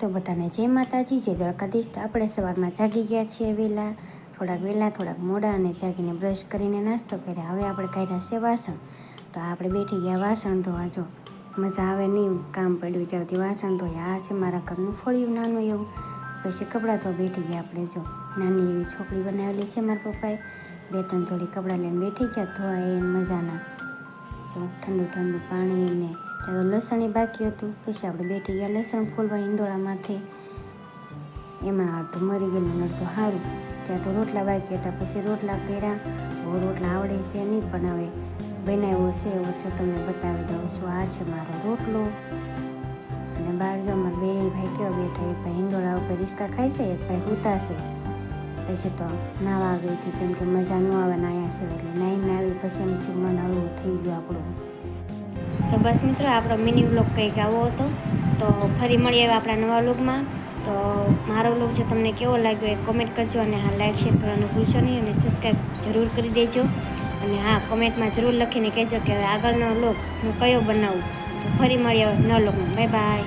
તો બધાને જય માતાજી, જય દ્વારકાધીશ. તો આપણે સવારમાં જાગી ગયા છીએ વહેલા. થોડાક વહેલા, થોડાક મોડા અને જાગીને બ્રશ કરીને નાસ્તો કર્યા. હવે આપણે કાઢ્યા છે વાસણ. તો આપણે બેઠી ગયા વાસણ ધોવા. જો મજા આવે નહીં કામ પડ્યું ત્યાંથી વાસણ ધોયા. આ છે મારા ઘરનું ફળિયું નાનું એવું. પછી કપડાં ધોવા બેઠી ગયા આપણે. જો નાની એવી છોકરી બનાવેલી છે મારા પપ્પાએ. બે ત્રણ જોડી કપડાં લઈને બેઠી ગયા. ધોવા એ મજાના. જો ઠંડુ ઠંડુ પાણી ને ત્યાં લસણ એ બાકી હતું. પછી આપણે બેઠી ગયા લસણ ફોલવા ઈંડોળામાંથી એમાં અડધું મરી ગયેલું અડધું સારું ત્યાં તો રોટલા બાકી હતા. પછી રોટલા કર્યા રોટલા આવડે છે નહીં, પણ હવે બનાવ્યો છે. એવો જો તમને બતાવી દઉં છું. આ છે મારો રોટલો. અને બહાર જો અમારે બે ભાઈ કેવા બેઠા. એક ભાઈ ઈંડોળા ઉપર રિસ્કા ખાય છે, એક ભાઈ ઉતાશે પછી તો નાવા આવી હતી. કેમ કે મજા ન આવે નાયા છે એટલે નાહીને આવી. પછી એમ મન હળવું થઈ ગયું આપણું. તો બસ મિત્રો, આપણો મિની વ્લોગ કંઈક આવો હતો. તો ફરી મળીએ આપણા નવા વ્લોગમાં તો મારો વ્લોગ જો તમને કેવો લાગ્યો એ કોમેન્ટ કરજો અને હા લાઈક શેર કરવાનું ભૂલશો નહીં અને સબસ્ક્રાઈબ જરૂર કરી દેજો. અને હા કોમેન્ટમાં જરૂર લખીને કહેજો કે હવે આગળનો વ્લોગ હું કયો બનાવું. તો ફરી મળીએ નવા વ્લોગમાં બાય બાય